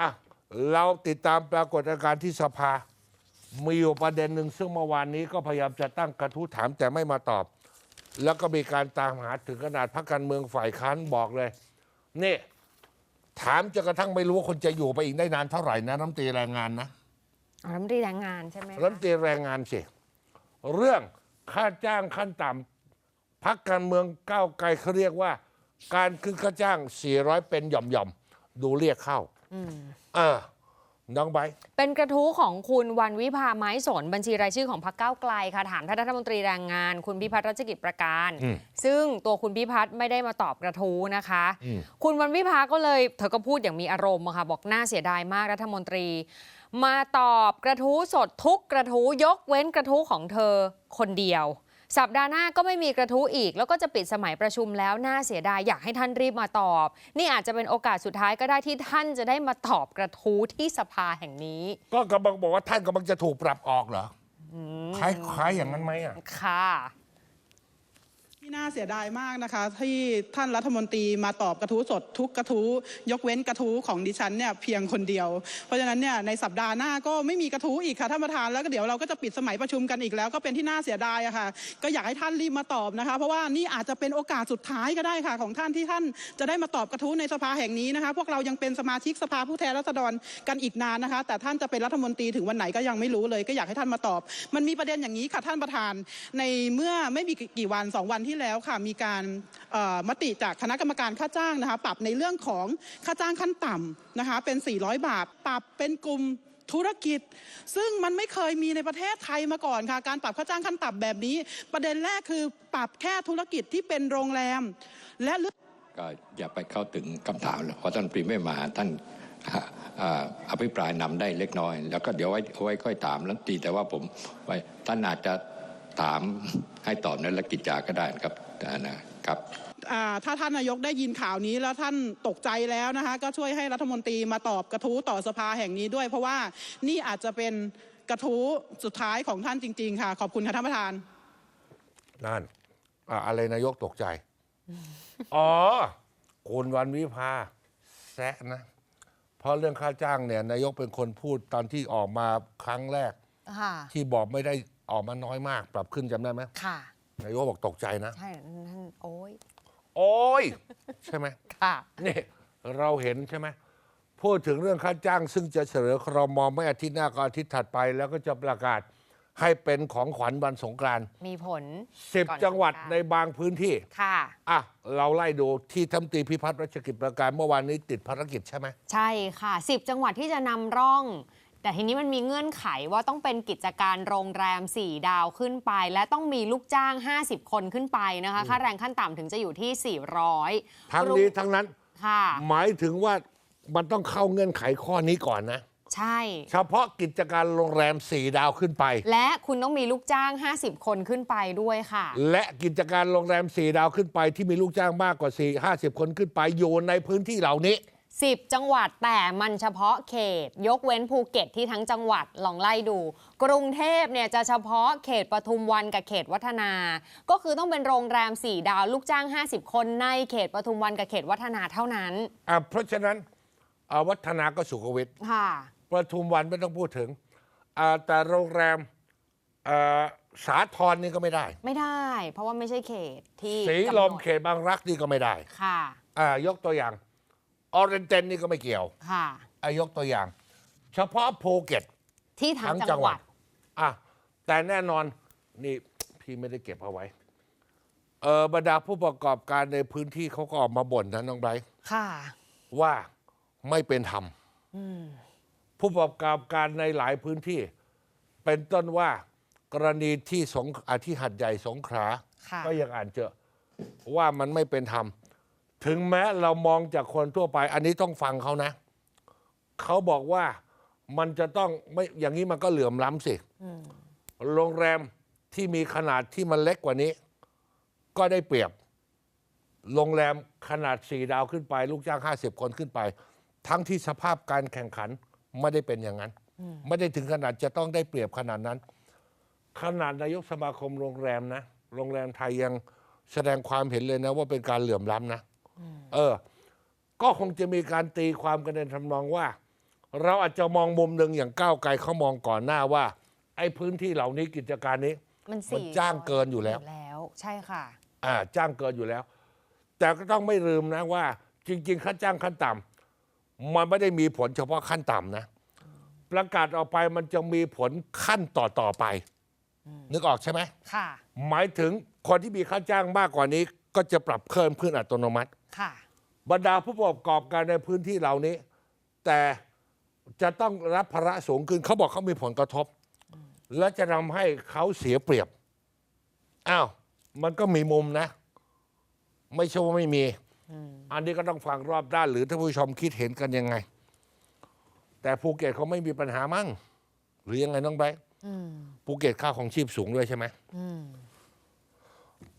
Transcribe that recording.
อะเราติดตามปรากฏการณ์ที่สภา มีอยู่ประเด็นหนึ่งซึ่งเมื่อวานนี้ก็พยายามจะตั้งกระทู้ถามแต่ไม่มาตอบ แล้วก็มีการตามหาถึงขนาดพรรคการเมืองฝ่ายค้านบอกเลย นี่ ถามจนกระทั่งไม่รู้ว่าคนจะอยู่ไปอีกได้นานเท่าไหร่นะน้ำตรีแรงงานนะอ๋อรัฐมนตรีแรงงานใช่ไหมคะรัฐมนตรีแรงงานสิเรื่องค่าจ้างขั้นต่ำพักการเมืองก้าวไกลเขาเรียกว่า การขึ้นค่าจ้าง 400 เป็นหย่อมๆดูเรียกเข้าเออน้องไบร์ทเป็นกระทู้ของคุณวันวิภาไม้สนบัญชีรายชื่อของพรรคก้าวไกลค่ะถามท่านรัฐมนตรีแรงงาน คุณพิพัฒน์รัชกิจประการอืมซึ่งตัวคุณพิพัฒน์ไม่ได้มาตอบกระทู้นะคะอืมคุณวันวิภาก็เลยเธอก็พูดอย่างมีอารมณ์อะค่ะบอกน่าเสียดายมากรัฐมนตรี มาตอบกระทู้สดทุกกระทู้ยกเว้นกระทู้ของเธอคนเดียว สัปดาห์หน้าก็ไม่มีกระทู้อีก แล้วก็จะปิดสมัยประชุมแล้วน่าเสียดายอยากให้ท่านรีบมาตอบ นี่อาจจะเป็นโอกาสสุดท้ายก็ได้ที่ท่านจะได้มาตอบกระทู้ที่สภาแห่งนี้ ก็กำลังบอกว่าท่านกำลังจะถูกปรับออกเหรออคล้ายๆอย่างนั้นไหมอะค่ะ ที่น่าเสียดายมากนะคะ ที่ท่านรัฐมนตรีมาตอบกระทู้สดทุกกระทู้ยกเว้นกระทู้ของดิฉันเนี่ยเพียงคนเดียว เพราะฉะนั้นเนี่ยในสัปดาห์หน้าก็ไม่มีกระทู้อีกค่ะท่านประธานแล้วก็เดี๋ยวเราก็จะปิดสมัยประชุมกันอีกแล้วก็เป็นที่น่าเสียดายอะค่ะ ก็อยากให้ท่านรีบมาตอบนะคะ เพราะว่านี่อาจจะเป็นโอกาสสุดท้ายก็ได้ค่ะ ของท่านที่ท่านจะได้มาตอบกระทู้ในสภาแห่งนี้นะคะ พวกเรายังเป็นสมาชิกสภาผู้แทนราษฎรกันอีกนานนะคะ แต่ท่านจะเป็นรัฐมนตรีถึงวันไหนก็ยังไม่รู้เลย ก็อยากให้ท่านมาตอบ มันมีประเด็นอย่างนี้ค่ะท่านประธาน ในเมื่อไม่มีกี่วันสองวันที่แล้วค่ะมีการมติจากคณะกรรมการค่าจ้างนะคะปรับในเรื่องของค่าจ้างขั้นต่ำนะคะเป็น 400 บาท ปรับเป็นกลุ่มธุรกิจ ซึ่งมันไม่เคยมีในประเทศไทยมาก่อนค่ะ การปรับค่าจ้างขั้นต่ำแบบนี้ ประเด็นแรกคือปรับแค่ธุรกิจที่เป็นโรงแรม และก็อย่าไปเข้าถึงคำถามเพราะท่านปรีไม่มาท่านอภิปรายนำได้เล็กน้อย แล้วก็เดี๋ยวไว้ไว้ค่อยถามแล้วตีแต่ว่าผมไว้ท่านอาจจะ ถามให้ตอบในละกิจจาก็ได้นะครับอ่านะครับอ่าถ้าท่านนายกได้ยินข่าวนี้แล้วท่านตกใจแล้วนะคะก็ช่วยให้รัฐมนตรีมาตอบกระทู้ต่อสภาแห่งนี้ด้วย เพราะว่านี่อาจจะเป็นกระทู้สุดท้ายของท่านจริง ๆ ค่ะ ขอบคุณค่ะท่านประธานนั่นอะอะไรนายกตกใจ อ๋อคุณวันวิภาแซะนะ เพราะเรื่องค่าจ้างเนี่ย นายกเป็นคนพูดตอนที่ออกมาครั้งแรกค่ะที่บอกไม่ได้ ออกมาน้อยมาก ปรับขึ้นจำได้ไหมค่ะ นายกบอกตกใจนะ ใช่ท่านโอ้ยโอ้ย ใช่ไหมค่ะ นี่เราเห็นใช่ไหมพูดถึงเรื่องค่าจ้าง ซึ่งจะเฉลยครมไม่อาทิตย์หน้าก็อาทิตย์ถัดไป แล้วก็จะประกาศให้เป็นของขวัญวันสงกรานต์มีผลสิบก่อนจังหวัดสงกรานต์ในบางพื้นที่ ค่ะ อะ เราไล่ดูที่ทำตรีพิพัฒน์รัชกิจประการเมื่อวานนี้ติดภารกิจใช่ไหม ใช่ค่ะ 10 จังหวัดที่จะนำร่อง แต่ทีนี้มันมีเงื่อนไขว่าต้องเป็นกิจการโรงแรม 4 ดาวขึ้นไป และต้องมีลูกจ้าง 50 คนขึ้นไปนะคะค่าแรงขั้นต่ำถึงจะอยู่ที่ 400 ทั้งนี้ทั้งนั้นค่ะ หมายถึงว่ามันต้องเข้าเงื่อนไขข้อนี้ก่อนนะ ใช่ เฉพาะกิจการโรงแรมสี่ดาวขึ้นไป และคุณต้องมีลูกจ้าง 50 คนขึ้นไปด้วยค่ะ และกิจการโรงแรมสี่ดาวขึ้นไป ที่มีลูกจ้างมากกว่า 4 50 คนขึ้นไปอยู่ในพื้นที่เหล่านี้ 10 จังหวัดแต่มันเฉพาะเขต ยกเว้นภูเก็ตที่ทั้งจังหวัดลองไล่ดู กรุงเทพเนี่ยจะเฉพาะเขตปทุมวันกับเขตวัฒนา ก็คือต้องเป็นโรงแรม 4 ดาวลูกจ้าง 50 คนในเขตปทุมวันกับเขตวัฒนาเท่านั้นอะเพราะฉะนั้นอะวัฒนาก็สุขวิทค่ะประทุมวันไม่ต้องพูดถึงอะแต่โรงแรมอะสาทรนี่ก็ไม่ได้ ไม่ได้ เพราะว่าไม่ใช่เขตที่สีลกำหนมดเขตบางรักนี่ก็ไม่ได้ค่ะอ่ายกตัวอย่าง ออเรนเตนนี่ก็ไม่เกี่ยวค่ะ อายกตัวอย่าง เฉพาะภูเก็ตที่ทั้ทั้งงจัจังงหหวัวัดดอะแต่แน่นอนนี่พี่ไม่ได้เก็บเอาไว้ เออบรรดาผู้ประกอบการในพื้นที่เขาก็ออกมาบ่นนะน้องไบรท์ค่ะ ว่าไม่เป็นธรรมผู้ประกอบการในหลายพื้นที่ เป็นต้นว่ากรณีที่สงอาที่หัดใหญ่สงขลาค่ะก็ยังอ่านเจอว่ามันไม่เป็นธรรม ถึงแม้เรามองจากคนทั่วไป อันนี้ต้องฟังเขานะ เขาบอกว่ามันจะต้องไม่อย่างนี้มันก็เหลื่อมล้ำสิโรงแรมที่มีขนาดที่มันเล็กกว่านี้ ก็ได้เปรียบ โรงแรมขนาดสี่ดาวขึ้นไป ลูกจ้างห้าสิบคนขึ้นไป ทั้งที่สภาพการแข่งขันไม่ได้เป็นอย่างนั้น ไม่ได้ถึงขนาดจะต้องได้เปรียบขนาดนั้น ขนาดนายกสมาคมโรงแรมนะ โรงแรมไทยยังแสดงความเห็นเลยนะว่าเป็นการเหลื่อมล้ำนะ เออ ก็คงจะมีการตีความกันในทำนองว่า เราอาจจะมองมุมหนึ่งอย่างก้าวไกลเขามองก่อนหน้าว่า ไอ้พื้นที่เหล่านี้กิจการนี้มันมันสี่จ้างเกินอยู่แล้วแล้วใช่ค่ะ อ่า จ้างเกินอยู่แล้ว แต่ก็ต้องไม่ลืมนะว่า จริง ๆ ค่าจ้างขั้นต่ำมันไม่ได้มีผลเฉพาะขั้นต่ำนะประกาศออกไปมันจะมีผลขั้นต่อต่อๆไป นึกออกใช่ไหมค่ะ หมายถึงคนที่มีค่าจ้างมากกว่านี้ ก็จะปรับเพิ่มขึ้นอัตโนมัติ ค่ะ บรรดาผู้ประกอบการในพื้นที่เหล่านี้ แต่จะต้องรับภาระสูงขึ้นเขาบอกเขามีผลกระทบ และจะทำให้เขาเสียเปรียบอ้าวมันก็มีมุมนะ ไม่ใช่ว่าไม่มี อันนี้ก็ต้องฟังรอบด้าน หรือท่านผู้ชมคิดเห็นกันยังไง แต่ภูเก็ตเขาไม่มีปัญหามั่ง หรือยังไงน้องไบร์ทอืมภูเก็ตค่าของชีพสูงด้วยใช่ไหม อืม